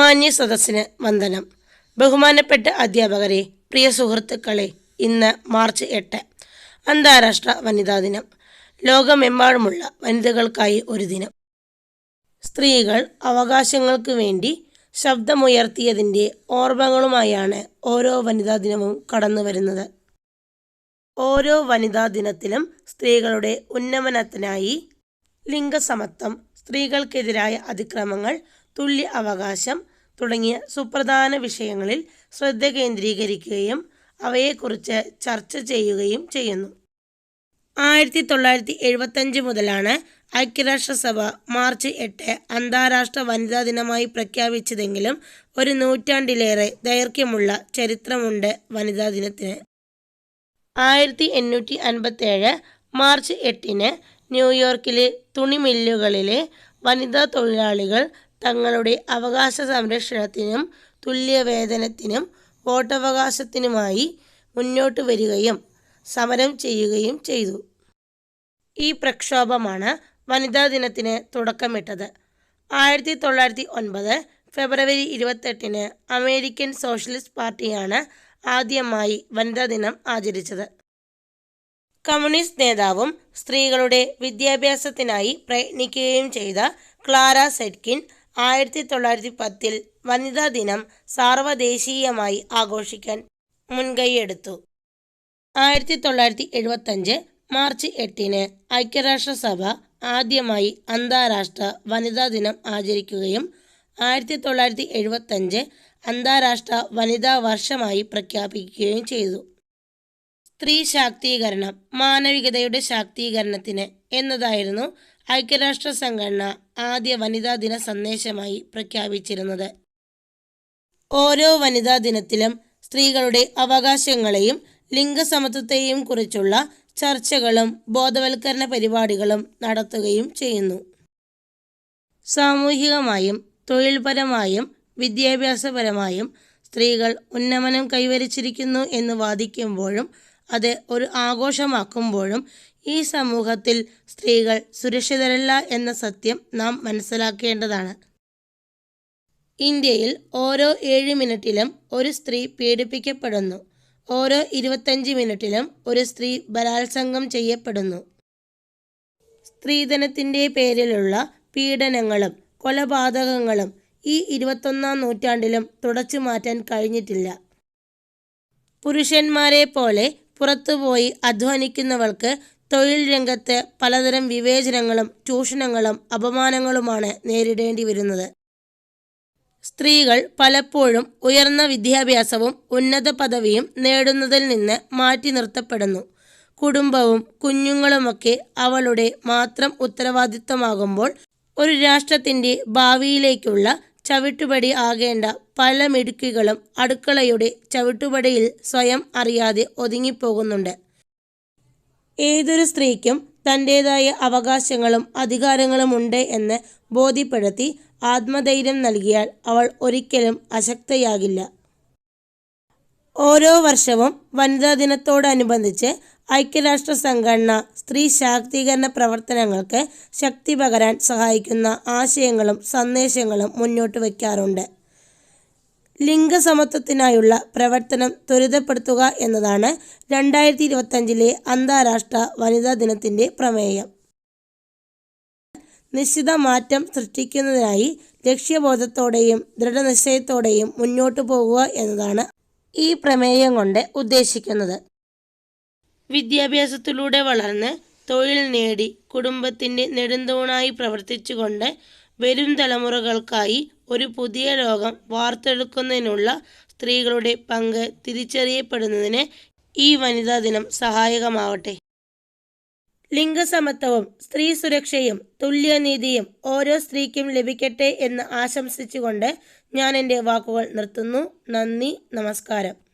ബഹുമാന്യ സദസ്സിന് വന്ദനം. ബഹുമാനപ്പെട്ട അധ്യാപകരെ പ്രിയ സുഹൃത്തുക്കളെ ഇന്ന് മാർച്ച് എട്ട് അന്താരാഷ്ട്ര വനിതാ ദിനം. ലോകമെമ്പാടുമുള്ള വനിതകൾക്കായി ഒരു ദിനം. സ്ത്രീകൾ അവകാശങ്ങൾക്ക് വേണ്ടി ശബ്ദമുയർത്തിയതിന്റെ ഓർമ്മകളുമായാണ് ഓരോ വനിതാ ദിനവും കടന്നു വരുന്നത്. ഓരോ വനിതാ ദിനത്തിലും സ്ത്രീകളുടെ ഉന്നമനത്തിനായി ലിംഗസമത്വം സ്ത്രീകൾക്കെതിരായ അതിക്രമങ്ങൾ തുല്യ അവകാശം തുടങ്ങിയ സുപ്രധാന വിഷയങ്ങളിൽ ശ്രദ്ധ കേന്ദ്രീകരിക്കുകയും അവയെക്കുറിച്ച് ചർച്ച ചെയ്യുകയും ചെയ്യുന്നു. ആയിരത്തി തൊള്ളായിരത്തി എഴുപത്തഞ്ച് മുതലാണ് ഐക്യരാഷ്ട്രസഭ മാർച്ച് എട്ട് അന്താരാഷ്ട്ര വനിതാ ദിനമായി പ്രഖ്യാപിച്ചതെങ്കിലും ഒരു നൂറ്റാണ്ടിലേറെ ദൈർഘ്യമുള്ള ചരിത്രമുണ്ട് വനിതാ ദിനത്തിന്. ആയിരത്തി എണ്ണൂറ്റി അൻപത്തേഴ് മാർച്ച് എട്ടിന് ന്യൂയോർക്കിലെ തുണിമില്ലുകളിലെ വനിതാ തൊഴിലാളികൾ തങ്ങളുടെ അവകാശ സംരക്ഷണത്തിനും തുല്യവേതനത്തിനും വോട്ടവകാശത്തിനുമായി മുന്നോട്ട് വരികയും സമരം ചെയ്യുകയും ചെയ്തു. ഈ പ്രക്ഷോഭമാണ് വനിതാ ദിനത്തിന് തുടക്കമിട്ടത്. ആയിരത്തി തൊള്ളായിരത്തി ഒൻപത് ഫെബ്രുവരി ഇരുപത്തെട്ടിന് അമേരിക്കൻ സോഷ്യലിസ്റ്റ് പാർട്ടിയാണ് ആദ്യമായി വനിതാ ദിനം ആചരിച്ചത്. കമ്മ്യൂണിസ്റ്റ് നേതാവും സ്ത്രീകളുടെ വിദ്യാഭ്യാസത്തിനായി പ്രയത്നിക്കുകയും ചെയ്ത ക്ലാര സെറ്റ്കിൻ ആയിരത്തി തൊള്ളായിരത്തി പത്തിൽ വനിതാ ദിനം സാർവദേശീയമായി ആഘോഷിക്കാൻ മുൻകൈയെടുത്തു. ആയിരത്തി തൊള്ളായിരത്തി എഴുപത്തഞ്ച് മാർച്ച് എട്ടിന് ഐക്യരാഷ്ട്രസഭ ആദ്യമായി അന്താരാഷ്ട്ര വനിതാ ദിനം ആചരിക്കുകയും ആയിരത്തി തൊള്ളായിരത്തി എഴുപത്തഞ്ച് അന്താരാഷ്ട്ര വനിതാ വർഷമായി പ്രഖ്യാപിക്കുകയും ചെയ്തു. സ്ത്രീ ശാക്തീകരണം മാനവികതയുടെ ശാക്തീകരണത്തിന് എന്നതായിരുന്നു ഐക്യരാഷ്ട്ര സംഘടന ആദ്യ വനിതാ ദിന സന്ദേശമായി പ്രഖ്യാപിച്ചിരുന്നത്. ഓരോ വനിതാ ദിനത്തിലും സ്ത്രീകളുടെ അവകാശങ്ങളെയും ലിംഗസമത്വത്തെയും കുറിച്ചുള്ള ചർച്ചകളും ബോധവൽക്കരണ പരിപാടികളും നടത്തുകയും ചെയ്യുന്നു. സാമൂഹികമായും തൊഴിൽപരമായും വിദ്യാഭ്യാസപരമായും സ്ത്രീകൾ ഉന്നമനം കൈവരിച്ചിരിക്കുന്നു എന്ന് വാദിക്കുമ്പോഴും അത് ഒരു ആഘോഷമാക്കുമ്പോഴും ഈ സമൂഹത്തിൽ സ്ത്രീകൾ സുരക്ഷിതരല്ല എന്ന സത്യം നാം മനസ്സിലാക്കേണ്ടതാണ്. ഇന്ത്യയിൽ ഓരോ ഏഴ് മിനിറ്റിലും ഒരു സ്ത്രീ പീഡിപ്പിക്കപ്പെടുന്നു. ഓരോ ഇരുപത്തഞ്ച് മിനിറ്റിലും ഒരു സ്ത്രീ ബലാത്സംഗം ചെയ്യപ്പെടുന്നു. സ്ത്രീധനത്തിന്റെ പേരിലുള്ള പീഡനങ്ങളും കൊലപാതകങ്ങളും ഈ ഇരുപത്തൊന്നാം നൂറ്റാണ്ടിലും തുടച്ചു മാറ്റാൻ കഴിഞ്ഞിട്ടില്ല. പുരുഷന്മാരെ പോലെ പുറത്തുപോയി അധ്വാനിക്കുന്നവൾക്ക് തൊഴിൽ രംഗത്ത് പലതരം വിവേചനങ്ങളും ചൂഷണങ്ങളും അപമാനങ്ങളുമാണ് നേരിടേണ്ടി വരുന്നത്. സ്ത്രീകൾ പലപ്പോഴും ഉയർന്ന വിദ്യാഭ്യാസവും ഉന്നത പദവിയും നേടുന്നതിൽ നിന്ന് മാറ്റി നിർത്തപ്പെടുന്നു. കുടുംബവും കുഞ്ഞുങ്ങളുമൊക്കെ അവളുടെ മാത്രം ഉത്തരവാദിത്തമാകുമ്പോൾ ഒരു രാഷ്ട്രത്തിന്റെ ഭാവിയിലേക്കുള്ള ചവിട്ടുപടി ആകേണ്ട പല മിടുക്കുകളും അടുക്കളയുടെ ചവിട്ടുപടിയിൽ സ്വയം അറിയാതെ ഒതുങ്ങിപ്പോകുന്നുണ്ട്. ഏതൊരു സ്ത്രീക്കും തന്റേതായ അവകാശങ്ങളും അധികാരങ്ങളും ഉണ്ട് എന്ന് ബോധ്യപ്പെടുത്തി ആത്മധൈര്യം നൽകിയാൽ അവൾ ഒരിക്കലും അശക്തയാകില്ല. ഓരോ വർഷവും വനിതാ ദിനത്തോടനുബന്ധിച്ച് ഐക്യരാഷ്ട്ര സംഘടന സ്ത്രീ ശാക്തീകരണ പ്രവർത്തനങ്ങൾക്ക് ശക്തി പകരാൻ സഹായിക്കുന്ന ആശയങ്ങളും സന്ദേശങ്ങളും മുന്നോട്ട് വയ്ക്കാറുണ്ട്. ലിംഗസമത്വത്തിനായുള്ള പ്രവർത്തനം ത്വരിതപ്പെടുത്തുക എന്നതാണ് രണ്ടായിരത്തി ഇരുപത്തഞ്ചിലെ അന്താരാഷ്ട്ര വനിതാ ദിനത്തിന്റെ പ്രമേയം. നിശ്ചിത മാറ്റം സൃഷ്ടിക്കുന്നതിനായി ലക്ഷ്യബോധത്തോടെയും ദൃഢനിശ്ചയത്തോടെയും മുന്നോട്ടു പോകുക എന്നതാണ് ഈ പ്രമേയം കൊണ്ട് ഉദ്ദേശിക്കുന്നത്. വിദ്യാഭ്യാസത്തിലൂടെ വളർന്ന് തൊഴിൽ നേടി കുടുംബത്തിന്റെ നെടുന്തൂണായി പ്രവർത്തിച്ചുകൊണ്ട് വരും തലമുറകൾക്കായി ഒരു പുതിയ ലോകം വാർത്തെടുക്കുന്നതിനുള്ള സ്ത്രീകളുടെ പങ്ക് തിരിച്ചറിയപ്പെടുന്നതിന് ഈ വനിതാ ദിനം സഹായകമാവട്ടെ. ലിംഗസമത്വവും സ്ത്രീ സുരക്ഷയും തുല്യനീതിയും ഓരോ സ്ത്രീക്കും ലഭിക്കട്ടെ എന്ന് ആശംസിച്ചുകൊണ്ട് ഞാൻ എന്റെ വാക്കുകൾ നിർത്തുന്നു. നന്ദി നമസ്കാരം.